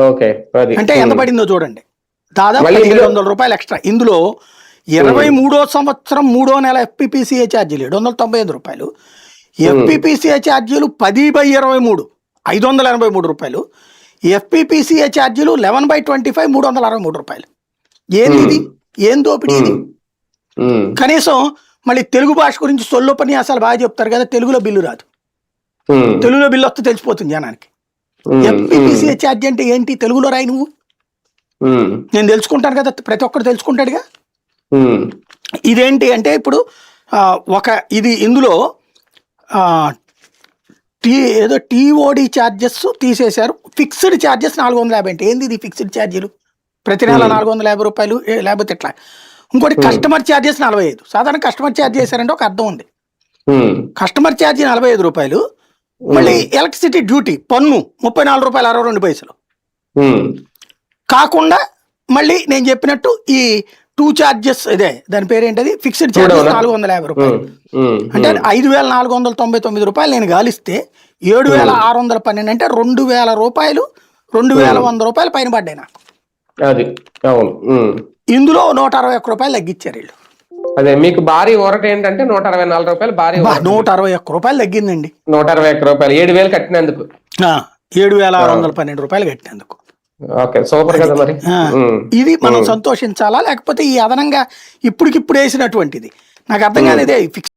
Okay అంటే ఎంత పడిందో చూడండి. దాదాపు ఇందులో- వందల రూపాయలు ఎక్స్ట్రా. ఇందులో ఇరవై మూడో సంవత్సరం మూడో నెల ఎఫ్పిపిసిఏ ఛార్జీలు ఏడు వందల తొంభై ఐదు రూపాయలు. ఎఫ్పిపిసిఏ ఛార్జీలు పది బై ఇరవై మూడు ఐదు వందల ఎనభై మూడు రూపాయలు. ఎఫ్పిపిసిఏ ఛార్జీలు లెవెన్ బై ట్వంటీ ఫైవ్ మూడు వందల అరవై మూడు రూపాయలు. ఏంది ఇది? ఏం దోపిడీ ఇది. కనీసం మళ్ళీ తెలుగు భాష గురించి సొల్లోపన్యాసాలు బాగా చెప్తారు కదా తెలుగులో బిల్లు రాదు. తెలుగులో బిల్లు వస్తే తెలిసిపోతుంది జనానికి. ఉమ్. ఎఫ్పిపిసిఏ ఛార్జీ అంటే ఏంటి తెలుగులో రాయి నువ్వు. నేను తెలుసుకుంటాను కదా ప్రతి ఒక్కరు తెలుసుకుంటాడుగా. ఇదేంటి అంటే ఇప్పుడు ఒక ఇది ఇందులో టీ ఏదో టీఓడి ఛార్జెస్ తీసేశారు ఫిక్స్డ్ ఛార్జెస్ నాలుగు వందల యాభై అంటే ఏంది ఇది ఫిక్స్డ్ ఛార్జీలు ప్రతి నెల. నాలుగు వందల యాభై రూపాయలు లేకపోతే ఎట్లా ఇంకోటి కస్టమర్ ఛార్జెస్ నలభై ఐదు సాధారణ కస్టమర్ ఛార్జ్ చేశారంటే ఒక అర్థం ఉంది. కస్టమర్ ఛార్జీ నలభై ఐదు రూపాయలు మళ్ళీ ఎలక్ట్రిసిటీ డ్యూటీ పన్ను ముప్పై నాలుగు రూపాయలు అరవై రెండు పైసలు. కాకుండా మళ్ళీ నేను చెప్పినట్టు ఈ టూ ఛార్జెస్ ఇదే దాని పేరు ఏంటది ఫిక్స్డ్ ఛార్జెస్? నాలుగు వందల యాభై రూపాయలు. అంటే ఐదు వేల నాలుగు వందల తొంభై తొమ్మిది రూపాయలు నేను గాలిస్తే ఏడు వేల ఆరు వందల పన్నెండు అంటే రెండు వేల రూపాయలు రెండు వేల వంద రూపాయలు పైన పడ్డాయి నాకు. ఇందులో నూట అరవై ఒక్క రూపాయలు తగ్గించారు వీళ్ళు. అదే మీకు భారీ ఊరట ఏంటంటే నూట అరవై నాలుగు రూపాయలు భారీ. నూట అరవై ఒక్క రూపాయలు తగ్గిందండి. నూట అరవై ఒక్క రూపాయలు ఏడు వేలు కట్టినందుకు. ఏడు వేల ఆరు వందల పన్నెండు రూపాయలు కట్టినందుకు. ఓకే సూపర్ కదా మరి. ఇది మనం సంతోషించాలా? లేకపోతే ఈ అదనంగా ఇప్పటికిప్పుడు వేసినటువంటిది? నాకు అర్థం కానిదే ఫిక్స్